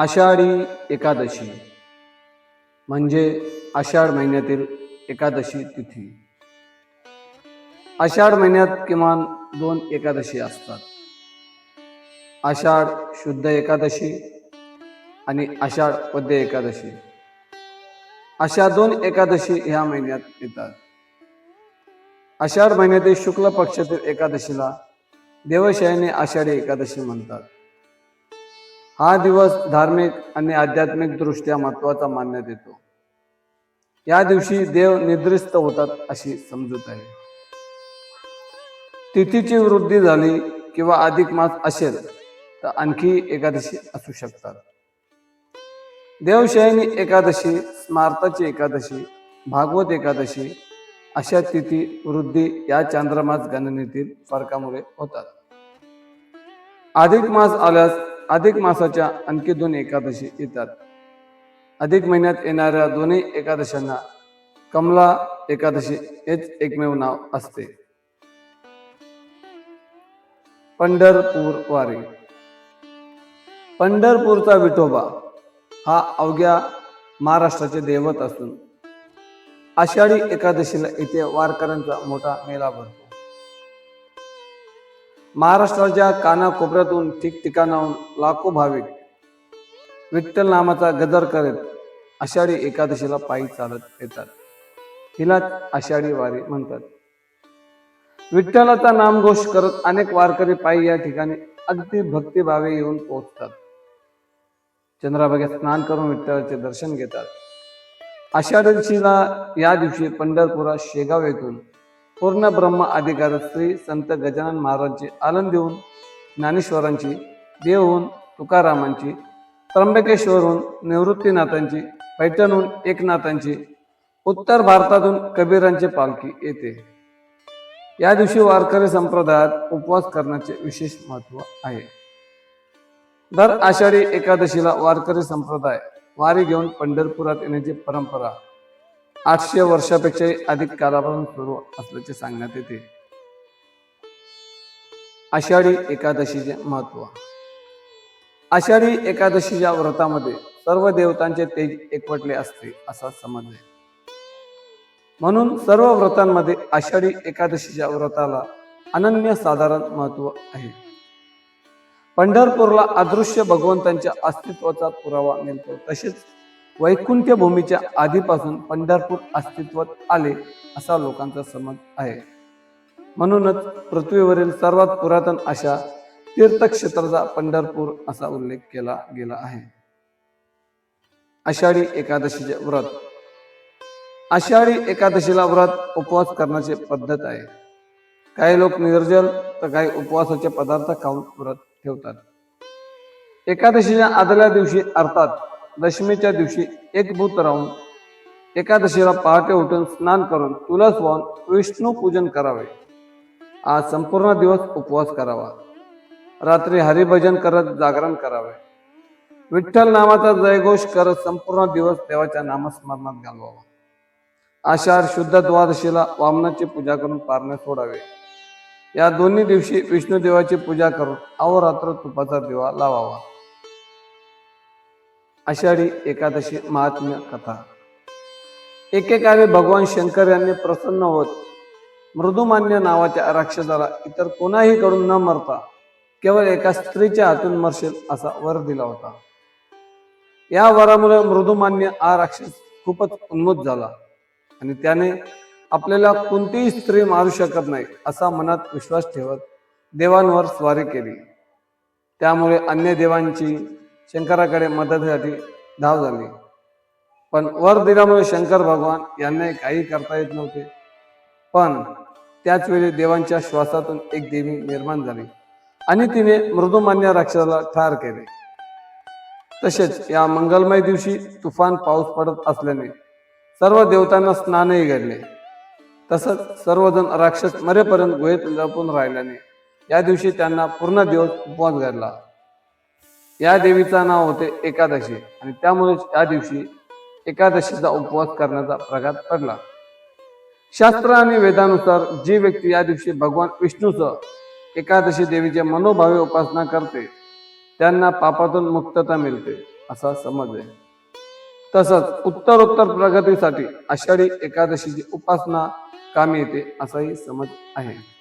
आषाढी एकादशी म्हणजे आषाढ महिन्यातील एकादशी तिथी. आषाढ महिन्यात किमान दोन एकादशी असतात. आषाढ शुद्ध एकादशी आणि आषाढ पद्य एकादशी. अशा दोन एकादशी ह्या महिन्यात येतात. आषाढ महिन्यातील शुक्ल पक्षातील एकादशीला देवशयने आषाढी एकादशी म्हणतात. हा दिवस धार्मिक आणि आध्यात्मिक दृष्ट्या महत्त्वाचा मानण्यात येतो. या दिवशी देव निद्रिस्त होतात अशी समजूत आहे. तिथीची वृद्धी झाली किंवा अधिक मास असेल तर आणखी एकादशी असू शकतात. देवशयनी एकादशी स्मार्ताची एकादशी भागवत एकादशी अशा तिथी वृद्धी या चांद्रमास गणनेतील फरकामुळे होतात. अधिक मास आल्यास अधिक मासाच्या आणखी दोन एकादशी येतात. अधिक महिन्यात येणाऱ्या दोन्ही एकादशांना कमला एकादशी हेच एकमेव नाव असते. पंढरपूर वारी. पंढरपूरचा विठोबा हा अवघ्या महाराष्ट्राचे दैवत असून आषाढी एकादशीला इथे वारकऱ्यांचा मोठा मेळा भरतो. महाराष्ट्राच्या कानाकोपऱ्यातून ठिकठिकाणाहून लाखो भाविक विठ्ठल नामाचा गजर करत आषाढी एकादशीला पायी चालत येतात. हिलाच आषाढी वारी म्हणतात. विठ्ठलाचा नामघोष करत अनेक वारकरी पायी या ठिकाणी अगदी भक्तिभावे येऊन पोहोचतात. चंद्राभागे स्नान करून विठ्ठलाचे दर्शन घेतात. आषाढीला या दिवशी पंढरपुरात शेगाव येथून पूर्ण ब्रह्म अधिकार श्री संत गजानन महाराजांची आनंद देऊन ज्ञानेश्वरांची देवहून तुकारामांची त्र्यंबकेश्वरहून निवृत्तीनाथांची पैठणहून एकनाथांची उत्तर भारतातून कबीरांची पालखी येते. या दिवशी वारकरी संप्रदायात उपवास करण्याचे विशेष महत्त्व आहे. दर आषाढी एकादशीला वारकरी संप्रदाय वारी घेऊन पंढरपुरात येण्याची परंपरा आठशे वर्षापेक्षा अधिक कालापासून सुरू असल्याचे सांगण्यात येते. आषाढी एकादशीचे महत्त्व. आषाढी एकादशीच्या व्रतामध्ये सर्व देवतांचे तेज एकवटले असते असा समज आहे. म्हणून सर्व व्रतांमध्ये आषाढी एकादशीच्या व्रताला अनन्य साधारण महत्त्व आहे. पंढरपूरला अदृश्य भगवंतांच्या अस्तित्वाचा पुरावा मिळतो तसेच वैकुंठ्य भूमीच्या आधीपासून पंढरपूर अस्तित्वात आले असा लोकांचा समज आहे. म्हणूनच पृथ्वीवरील सर्वात पुरातन अशा तीर्थक्षेत्राचा पंढरपूर असा उल्लेख केला गेला आहे. आषाढी एकादशीचे व्रत. आषाढी एकादशीला व्रत उपवास करण्याची पद्धत आहे. काही लोक निर्जल तर काही उपवासाचे पदार्थ खाऊन व्रत ठेवतात. एकादशीच्या आदल्या दिवशी अर्थात दशमीच्या दिवशी एकभूत राहून एकादशीला पहाटे उठून स्नान करून तुलस वाहून विष्णू पूजन करावे. आज संपूर्ण दिवस उपवास करावा. रात्री हरिभजन करत जागरण करावे. विठ्ठल नामाचा जयघोष करत संपूर्ण दिवस देवाच्या नामस्मरणात घालवावा. आषाढ शुद्ध द्वादशीला वामनाची पूजा करून पारणे सोडावे. या दोन्ही दिवशी विष्णुदेवाची पूजा करून अहोरात्र तुपाचा दिवा लावावा. आषाढी एकादशी महात्म्य कथा. एकेकाळी भगवान शंकर यांनी प्रसन्न होत मृदुमान्य नावाच्या राक्षसाला इतर कोणाही कडून न मरता केवळ एका स्त्रीच्या हातून मरशील असा वर दिला होता. या वरामुळे मृदुमान्य हा राक्षस खूपच उन्मूत झाला आणि त्याने आपल्याला कोणतीही स्त्री मारू शकत नाही असा मनात विश्वास ठेवत देवांवर स्वारी केली. त्यामुळे अन्य देवांची शंकराकडे मदतीसाठी धाव झाली. पण वर दिल्यामुळे शंकर भगवान यांना काही करता येत नव्हते. पण त्याच वेळी देवांच्या श्वासातून एक देवी निर्माण झाली आणि तिने मृदुमान्य राक्षसाला ठार केले. तसेच या मंगलमय दिवशी तुफान पाऊस पडत असल्याने सर्व देवतांना स्नानही घडले. तसंच सर्वजण राक्षस मरेपर्यंत गुहेत लपून राहिल्याने या दिवशी त्यांना पूर्ण दिवस उपवास घडला. या देवीचा नाव होते एकादशी. आणि त्यामुळे या दिवशी एकादशीचा उपवास करण्याचा प्रघात पडला. शास्त्र आणि वेदानुसार जी व्यक्ती या दिवशी भगवान विष्णूचं एकादशी देवीचे मनोभावे उपासना करते त्यांना पापातून मुक्तता मिळते असा समज आहे. तसंच उत्तरोत्तर प्रगतीसाठी आषाढी एकादशीची उपासना कामी येते असाही समज आहे.